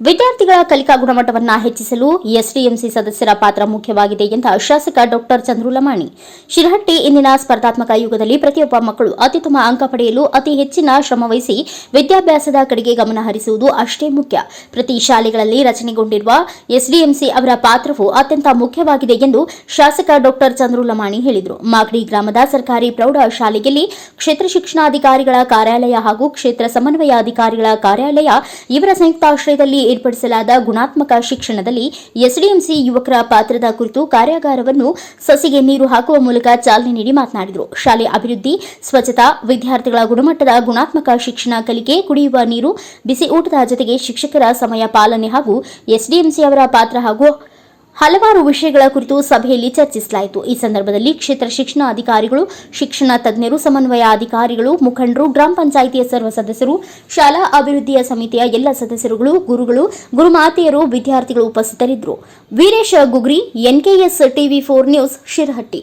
ವಿದ್ಯಾರ್ಥಿಗಳ ಕಲಿಕಾ ಗುಣಮಟ್ಟವನ್ನು ಹೆಚ್ಚಿಸಲು ಎಸ್ಡಿಎಂಸಿ ಸದಸ್ಯರ ಪಾತ್ರ ಮುಖ್ಯವಾಗಿದೆ ಎಂದ ಶಾಸಕ ಡಾಕ್ಟರ್ ಚಂದ್ರುಲಮಾಣಿ. ಶಿರಹಟ್ಟಿ ಇಂದಿನ ಸ್ಪರ್ಧಾತ್ಮಕ ಯುಗದಲ್ಲಿ ಪ್ರತಿಯೊಬ್ಬ ಮಕ್ಕಳು ಅತ್ಯುತ್ತಮ ಅಂಕ ಪಡೆಯಲು ಅತಿ ಹೆಚ್ಚಿನ ಶ್ರಮವಹಿಸಿ ವಿದ್ಯಾಭ್ಯಾಸದ ಕಡೆಗೆ ಗಮನ ಹರಿಸುವುದು ಅಷ್ಟೇ ಮುಖ್ಯ. ಪ್ರತಿ ಶಾಲೆಗಳಲ್ಲಿ ರಚನೆಗೊಂಡಿರುವ ಎಸ್ಡಿಎಂಸಿ ಅವರ ಪಾತ್ರವು ಅತ್ಯಂತ ಮುಖ್ಯವಾಗಿದೆ ಎಂದು ಶಾಸಕ ಡಾಕ್ಟರ್ ಚಂದ್ರುಲಮಾಣಿ ಹೇಳಿದರು. ಮಾಗಡಿ ಗ್ರಾಮದ ಸರ್ಕಾರಿ ಪ್ರೌಢ ಶಾಲೆಯಲ್ಲಿ ಕ್ಷೇತ್ರ ಶಿಕ್ಷಣಾಧಿಕಾರಿಗಳ ಕಾರ್ಯಾಲಯ ಹಾಗೂ ಕ್ಷೇತ್ರ ಸಮನ್ವಯ ಅಧಿಕಾರಿಗಳ ಕಾರ್ಯಾಲಯ ಇವರ ಸಂಯುಕ್ತಾಶ್ರಯದಲ್ಲಿ ಏರ್ಪಡಿಸಲಾದ ಗುಣಾತ್ಮಕ ಶಿಕ್ಷಣದಲ್ಲಿ ಎಸ್ಡಿಎಂಸಿ ಯುವಕರ ಪಾತ್ರದ ಕುರಿತು ಕಾರ್ಯಾಗಾರವನ್ನು ಸಸಿಗೆ ನೀರು ಹಾಕುವ ಮೂಲಕ ಚಾಲನೆ ನೀಡಿ ಮಾತನಾಡಿದರು. ಶಾಲೆ ಅಭಿವೃದ್ಧಿ, ಸ್ವಚ್ಛತಾ, ವಿದ್ಯಾರ್ಥಿಗಳ ಗುಣಮಟ್ಟದ ಗುಣಾತ್ಮಕ ಶಿಕ್ಷಣ ಕಲಿಕೆ, ಕುಡಿಯುವ ನೀರು ಬಿಸಿ ಊಟದ ಜೊತೆಗೆ ಶಿಕ್ಷಕರ ಸಮಯ ಪಾಲನೆ ಹಾಗೂ ಎಸ್ಡಿಎಂಸಿ ಅವರ ಪಾತ್ರ ಹಾಗೂ ಹಲವಾರು ವಿಷಯಗಳ ಕುರಿತು ಸಭೆಯಲ್ಲಿ ಚರ್ಚಿಸಲಾಯಿತು. ಈ ಸಂದರ್ಭದಲ್ಲಿ ಕ್ಷೇತ್ರ ಶಿಕ್ಷಣ ಅಧಿಕಾರಿಗಳು, ಶಿಕ್ಷಣ ತಜ್ಞರು, ಸಮನ್ವಯ ಅಧಿಕಾರಿಗಳು, ಮುಖಂಡರು, ಗ್ರಾಮ ಪಂಚಾಯಿತಿಯ ಸರ್ವ ಸದಸ್ಯರು, ಶಾಲಾ ಅಭಿವೃದ್ಧಿಯ ಸಮಿತಿಯ ಎಲ್ಲ ಸದಸ್ಯರುಗಳು, ಗುರುಗಳು, ಗುರುಮಾತೆಯರು, ವಿದ್ಯಾರ್ಥಿಗಳು ಉಪಸ್ಥಿತರಿದ್ದರು. Veeresha Gugri, NKS TV four news, Shirahatti.